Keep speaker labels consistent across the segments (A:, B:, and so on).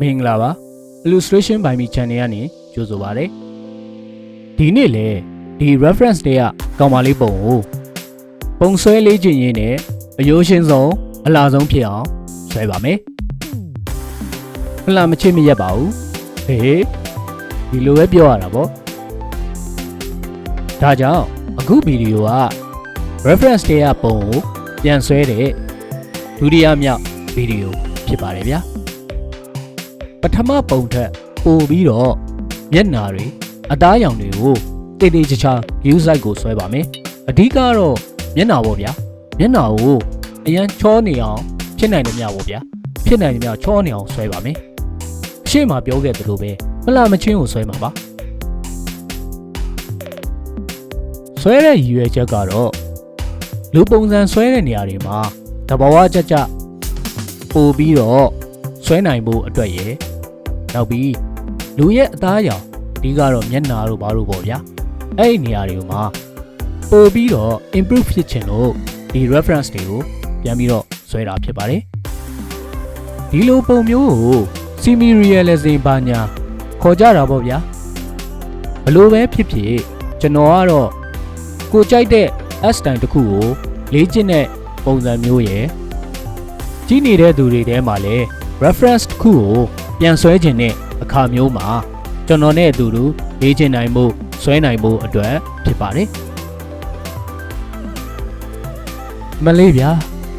A: မင်္ဂလာပါ illustration by me channel ကနေကြိုဆိုပါရစေဒီနေ့လေဒီ reference တွေကကောင်မလေးပုံကိုပုံဆွဲလေးခြင်းရင်းနဲ့အယိုးရှင်းဆုံးအလားဆုံးဖြစ်အောင်ဆွဲပါမယ်မလားမချစ်မရက်ပါဘူးဟေးဒီလိုပဲပြောရတာပေါ့ဒါကြောင့်အခုဗီဒီယိုက reference တွေကပုံကိုပြန်ဆွဲတဲ့ဒုတိယမြောက်ဗီဒီယိုဖြစ်ပါတယ်ဗျာ ပထမပုံထက်ပိုပြီးတော့မျက်နာတွေအသားရောင်တွေကိုတေးသေးချာချာ view site ကိုဆွဲပါမယ်အဓိကတော့မျက်နာပေါ့ဗျာမျက်နာကိုအရန်ချောနေအောင်ဖြစ်နိုင်တယ်များပေါ့ဗျာဖြစ်နိုင်တယ်များချောနေအောင်ဆွဲပါမယ်အရှိမပြောခဲ့သလိုပဲမလာမချင်းကိုဆွဲမှာပါဆွဲတဲ့ရည်ရွယ်ချက်ကတော့လူပုံစံဆွဲတဲ့နေရာတွေမှာတဘာဝကြကြပို့ပြီးတော့ဆွဲနိုင်ဖို့အတွက်ရယ် နောက်ပြီးလူရဲ့အသားအရောင်ဒီကတော့မျက်နာတို့ဘာလို့ပေါ့ဗျာအဲ့ဒီနေရာတွေကိုမှာပို့ပြီးတော့ improve ဖြစ်ချင်လို့ဒီ reference တွေကိုပြန်ပြီးတော့ဆွဲတာဖြစ်ပါတယ်ဒီလိုပုံမျိုးကို semi realism ဘာညာခေါ်ကြတာပေါ့ဗျာဘလို့ပဲဖြစ်ဖြစ်ကျွန်တော်ကတော့ကိုကြိုက်တဲ့ S style တစ်ခုကိုလေ့ကျင့်တဲ့ပုံစံမျိုးရယ်ကြီးနေတဲ့သူတွေထဲမှာလည်း reference တစ်ခုကို ပြန်ဆွဲခြင်းတဲ့အခါမျိုးမှာကျွန်တော်နဲ့အတူတူရေးချင်နိုင်မှုဆွဲနိုင်မှုအတွက်ဖြစ်ပါတယ်မလေးဗျာ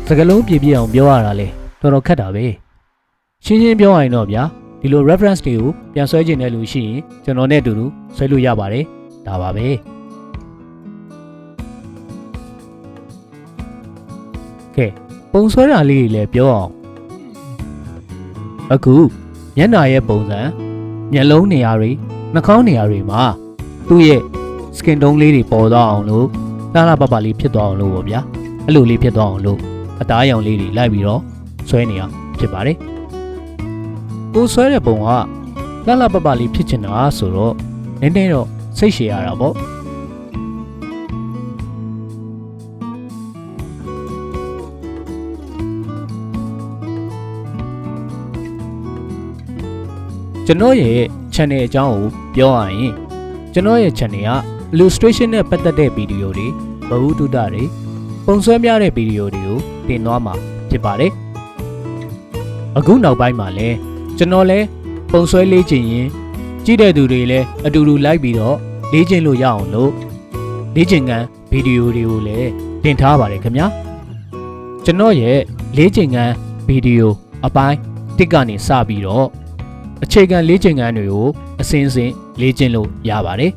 A: စကလုံးပြည့်ပြည့်အောင်ပြောရတာလေတော်တော်ခက်တာပဲရှင်းရှင်းပြောရရင်တော့ဗျာဒီလို reference တွေကိုပြန်ဆွဲခြင်းတဲ့လူရှိရင်ကျွန်တော်နဲ့အတူတူဆွဲလို့ရပါတယ်ဒါပါပဲကဲပုံဆွဲတာလေးတွေလည်းပြောအောင်အခု မျက်နာရဲ့ပုံစံမျက်လုံးနေရာတွေနှာခေါင်းနေရာတွေမှာသူ့ရဲ့ skin tone လေးတွေပေါ်သွားအောင်လို့လှလှပပလေးဖြစ်သွားအောင်လို့ပေါ့ဗျာအဲ့လိုလေးဖြစ်သွားအောင်လို့အသားရောင်လေးတွေလိုက်ပြီးတော့ဆွဲနေအောင်ဖြစ်ပါတယ်ကိုဆွဲတဲ့ပုံကလှလှပပလေးဖြစ်ချင်တာဆိုတော့နည်းနည်းတော့စိတ်ရှည်ရတာပေါ့ ကျွန်တော်ရဲ့ channel အကြောင်းကိုပြောရရင်ကျွန်တော်ရဲ့ channel က illustration နဲ့ပတ်သက်တဲ့ဗီဒီယိုတွေဘဝတုဒ္ဒတွေပုံဆွဲပြတဲ့ဗီဒီယိုတွေကိုတင်သွားမှာဖြစ်ပါတယ်အခုနောက်ပိုင်းမှာလည်းကျွန်တော်လည်းပုံဆွဲလေးချင်ရင်ကြည့်တဲ့သူတွေလည်းအတူတူလိုက်ပြီးတော့လေးချင်လို့ရအောင်လို့လေးချင်ကန်ဗီဒီယိုတွေကိုလည်းတင်ထားပါတယ်ခင်ဗျာကျွန်တော်ရဲ့လေးချင်ကန်ဗီဒီယိုအပိုင်းတစ်ကနေစပြီးတော့ အခြေခံလေ့ကျင့်ခန်းတွေကိုအစဉ်အစဉ်လေ့ကျင့်လို့ရပါတယ်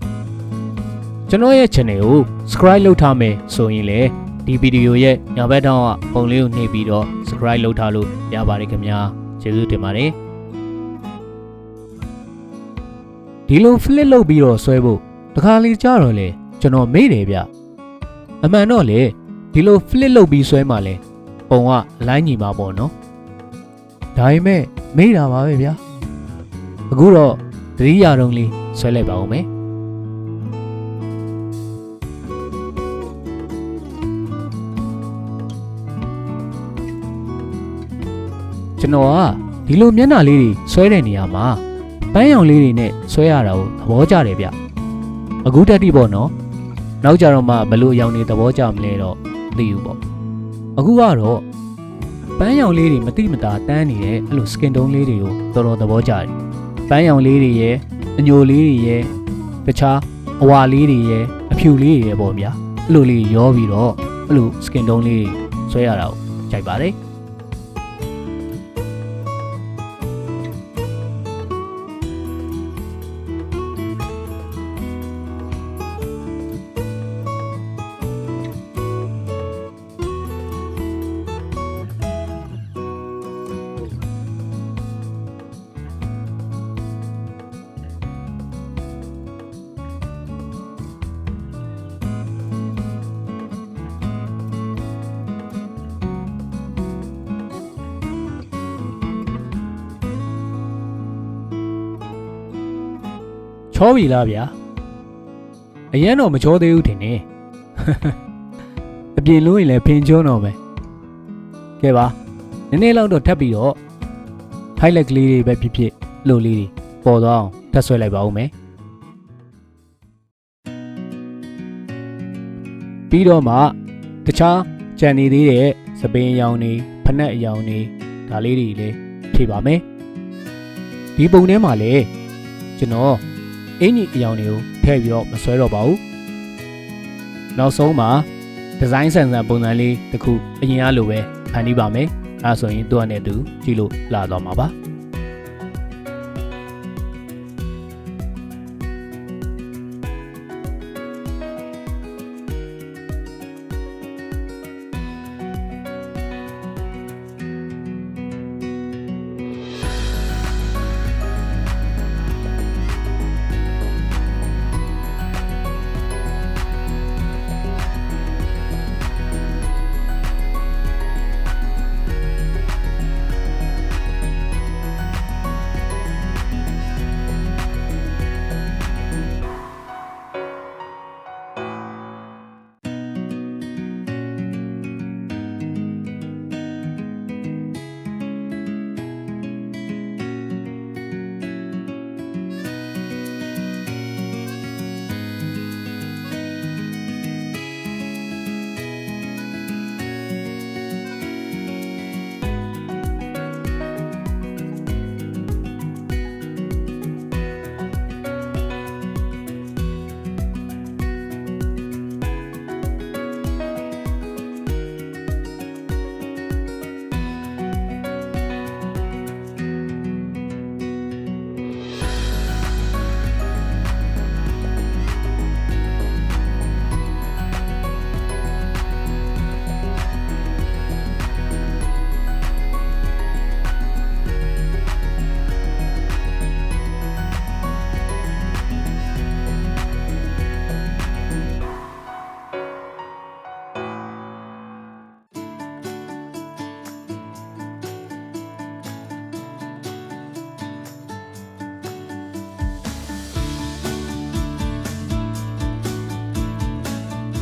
A: ကျွန်တော်ရဲ့ channel ကို subscribe လုပ်ထားမယ်ဆိုရင်လည်းဒီဗီဒီယိုရဲ့ညာဘက်ထောင်းကပုံလေးကိုနှိပ်ပြီးတော့ subscribe လုပ်ထားလို့ရပါတယ်ခင်ဗျာကျေးဇူးတင်ပါတယ်ဒီလို flip လုပ်ပြီးတော့ဆွဲဖို့တခါလေကြာတော့လေကျွန်တော်မေ့တယ်ဗျအမှန်တော့လေဒီလို flip လုပ်ပြီးဆွဲမှလဲပုံကအလိုင်းညီမှာပေါ့နော်ဒါပေမဲ့မေ့တာပါပဲဗျာ အခုတော့သတိရတော့လေးဆွဲလိုက်ပါဦးမယ်ကျွန်တော်ကဒီလိုမျက်နှာလေးတွေဆွဲတဲ့နေရာမှာပန်းရောင်လေးတွေနဲ့ဆွဲရတာကိုသဘောကျတယ်ဗျအခုတက်တိပေါ့နော်နောက်ကြတော့မှဘလို့အရောင်တွေသဘောကျမလဲတော့မသိဘူးပေါ့အခုကတော့ပန်းရောင်လေးတွေမတိမတာတန်းနေတဲ့အဲ့လို skin tone လေးတွေကိုတော်တော်သဘောကျတယ် ပန်းရောင်လေးတွေရဲ့အညိုလေးတွေရဲ့တခြားအဝါလေးတွေရဲ့အဖြူလေးတွေရဲ့ပေါ့ဗျာအဲ့လိုလေးရောပြီးတော့အဲ့လို skin tone လေးတွေဆွဲရတာကိုကြိုက်ပါတယ် ချောပြီလားဗျာအရင်တော့မချောသေးဘူးထင်တယ်အပြင်လို့ရင်လည်းဖင်ကျွန်းတော့ပဲကဲပါနည်းနည်းလောက်တော့ထပ်ပြီးတော့ highlight ကလေးတွေပဲဖြစ်ဖြစ်လို့လေးတွေပေါ်သွားအောင်ထပ်ဆွဲလိုက်ပါဦးမယ်ပြီးတော့မှတခြားကြံနေသေးတဲ့စပင်းအယောင်တွေဖနက်အယောင်တွေဒါလေးတွေလည်းဖြည့်ပါမယ်ဒီပုံထဲမှာလည်းကျွန်တော် အင်ကြီးအယောင်တွေကိုထည့်ပြီးတော့မဆွဲတော့ပါဘူးနောက်ဆုံးမှာဒီဇိုင်းဆန်ဆန်ပုံစံလေးတစ်ခုအရင်အလိုပဲဖန်တီးပါမယ်အဲဒါဆိုရင်သူ့အနေနဲ့သူကြည့်လို့လာတော့မှာပါ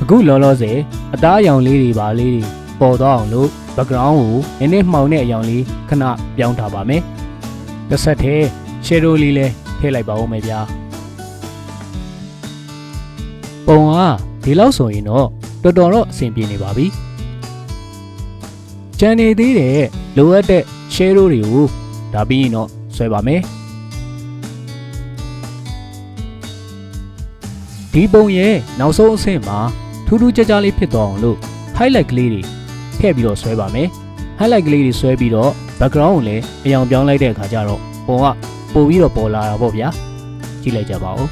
A: အခုလောလောဆယ်အသားအယောင်လေးတွေပါလေးတွေပေါ်တော့အောင်လို့ background ကိုနည်းနည်းမှောင်တဲ့အယောင်လေးခဏပြောင်းထားပါမယ်တစ်ဆက်တည်း shadow လေးလည်းထည့်လိုက်ပါဦးမယ်ဗျာပုံကဒီလောက်ဆိုရင်တော့တော်တော်တော့အဆင်ပြေနေပါပြီကြံနေသေးတဲ့လိုအပ်တဲ့ shadow တွေကိုဒါပြီးရင်တော့ဆွဲပါမယ်ဒီပုံရဲ့နောက်ဆုံးအဆင့်မှာ ထူးထူးခြားခြားလေးဖြစ်သွားအောင်လို့ highlight ကလေးတွေထည့်ပြီးတော့ဆွဲပါမယ် highlight ကလေးတွေဆွဲပြီးတော့ background ကိုလည်းအယောင်ပြောင်းလိုက်တဲ့အခါကျတော့ပုံကပို့ပြီးတော့ပေါ်လာတာပေါ့ဗျာကြည့်လိုက်ကြပါဦး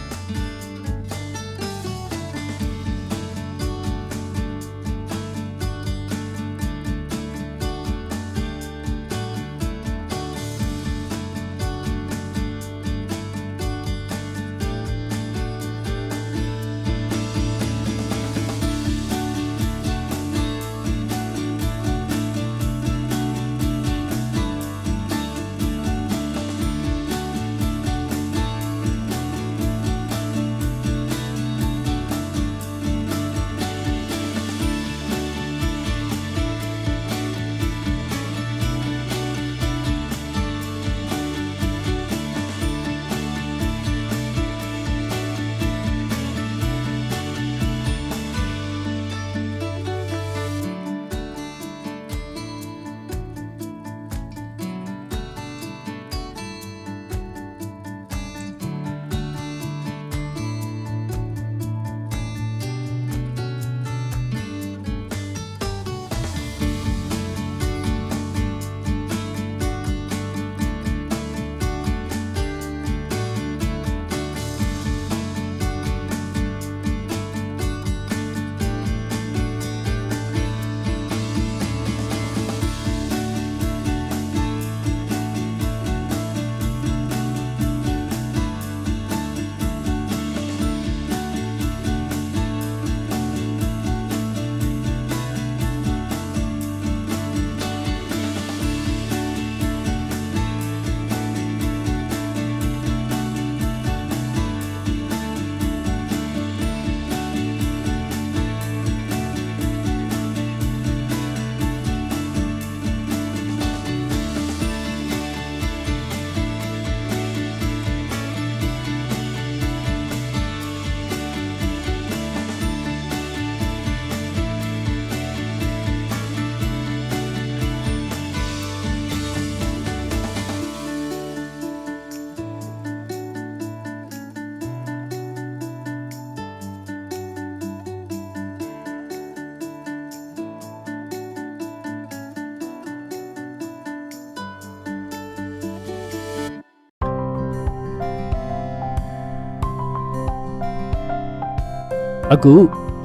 A: အခု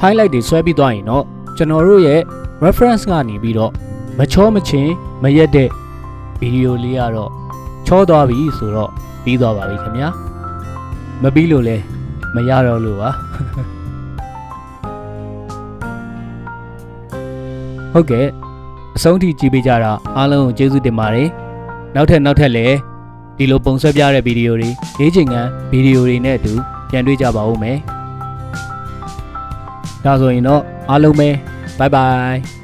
A: highlight တွေဆွဲပြီးသွားရင်တော့ကျွန်တော်တို့ရဲ့ reference ကနေပြီးတော့မချောမချင်းမရက်တဲ့ဗီဒီယိုလေးကတော့ချောသွားပြီဆိုတော့ပြီးသွားပါပြီခင်ဗျာမပြီးလို့လဲမရတော့လို့ပါဟုတ်ကဲ့အဆုံးထိကြည့်ပေးကြတာအားလုံးကိုကျေးဇူးတင်ပါတယ်နောက်ထပ်နောက်ထပ်လည်းဒီလိုပုံဆွဲပြတဲ့ဗီဒီယိုတွေလေးချိန်ကန်ဗီဒီယိုတွေနဲ့အတူပြန်တွေ့ကြပါဦးမယ် ဒါဆိုရင်တော့အားလုံးပဲ bye bye